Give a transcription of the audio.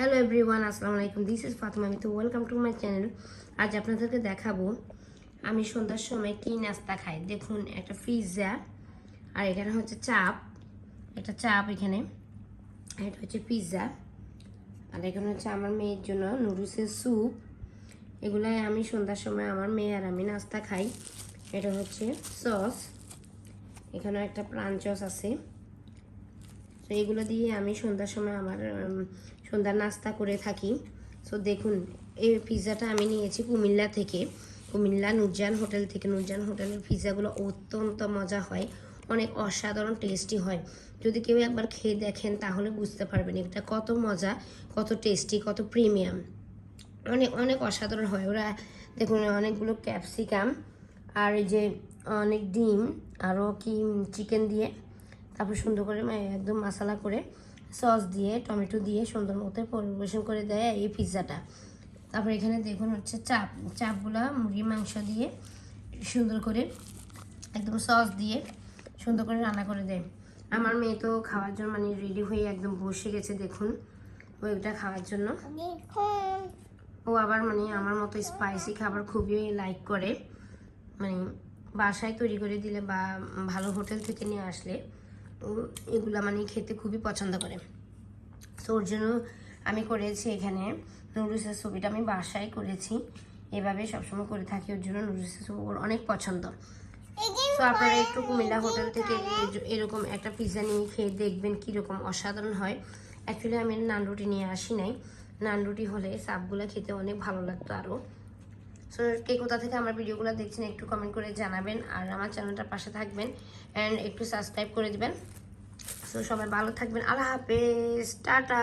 Hello everyone আসসালামু আলাইকুম। This is Fatema আমি তো ওয়েলকাম টু মাই চ্যানেল আজ আপনাদেরকে দেখাবো আমি সন্ধ্যার সময় কী নাস্তা খাই। দেখুন, একটা পিৎজা আর এখানে হচ্ছে চাপ। একটা চাপ এখানে এটা হচ্ছে পিৎজা আর এখানে হচ্ছে আমার মেয়ের জন্য নুডলসের স্যুপ এগুলাই আমি সন্ধ্যার সময় আমার মেয়ে আর আমি নাস্তা খাই। এটা হচ্ছে সস এখানেও একটা প্রাণ চস আছে। তো এগুলো দিয়ে আমি সন্ধ্যার সময় আমার সন্ধ্যার নাস্তা করে থাকি। সো দেখুন, এই পিৎজাটা আমি নিয়েছি কুমিল্লা থেকে। কুমিল্লা নুরজান হোটেল থেকে। নুরজান হোটেলের পিৎজাগুলো অত্যন্ত মজা হয়। অনেক অসাধারণ টেস্টি হয়। যদি কেউ একবার খেয়ে দেখেন, তাহলে বুঝতে পারবেন এটা কত মজা, কত টেস্টি, কত প্রিমিয়াম। অনেক অনেক অসাধারণ হয়। ওরা, দেখুন, অনেকগুলো ক্যাপসিকাম আর এই যে অনেক ডিম, আরও কি চিকেন দিয়ে তারপর সুন্দর করে মা- একদম মশলা করে সস দিয়ে, টমেটো দিয়ে সুন্দর মতো পরিবেশন করে দেয় এই পিৎজাটা। তারপর এখানে দেখুন হচ্ছে চাপ, চাপগুলা মুরগির মাংস দিয়ে সুন্দর করে একদম সস দিয়ে সুন্দর করে রান্না করে দেয়। আমার মেয়ে তো খাওয়ার জন্য মানে রেডি হয়ে একদম বসে গেছে, দেখুন। ওইটা খাওয়ার জন্য। ও আবার মানে আমার মতো স্পাইসি খাবার খুবই লাইক করে। মানে বাসায় তৈরি করে দিলে বা ভালো হোটেল থেকে নিয়ে আসলে এগুলা মানে খেতে খুবই পছন্দ করে। তো ওর জন্য আমি করেছি এখানে নুডলসের ছবিটা আমি বাসায় করেছি। এভাবে সবসময় করে থাকি ওর জন্য নুডলসের ছবি ওর অনেক পছন্দ। তো আপনারা একটু কুমিল্লা হোটেল থেকে এরকম একটা পিৎজা নিয়ে খেয়ে দেখবেন কীরকম অসাধারণ হয়। অ্যাকচুয়ালি আমি নান রুটি নিয়ে আসি নাই। নান রুটি হলে সাপগুলো খেতে অনেক ভালো লাগতো আরও সো কে কোথা থেকে আমার ভিডিওগুলো দেখছেন একটু কমেন্ট করে জানাবেন আর আমার চ্যানেলটার পাশে থাকবেন অ্যান্ড একটু সাবস্ক্রাইব করে দেবেন। সো সবাই ভালো থাকবেন। আল্লাহ হাফেজ। টাটা।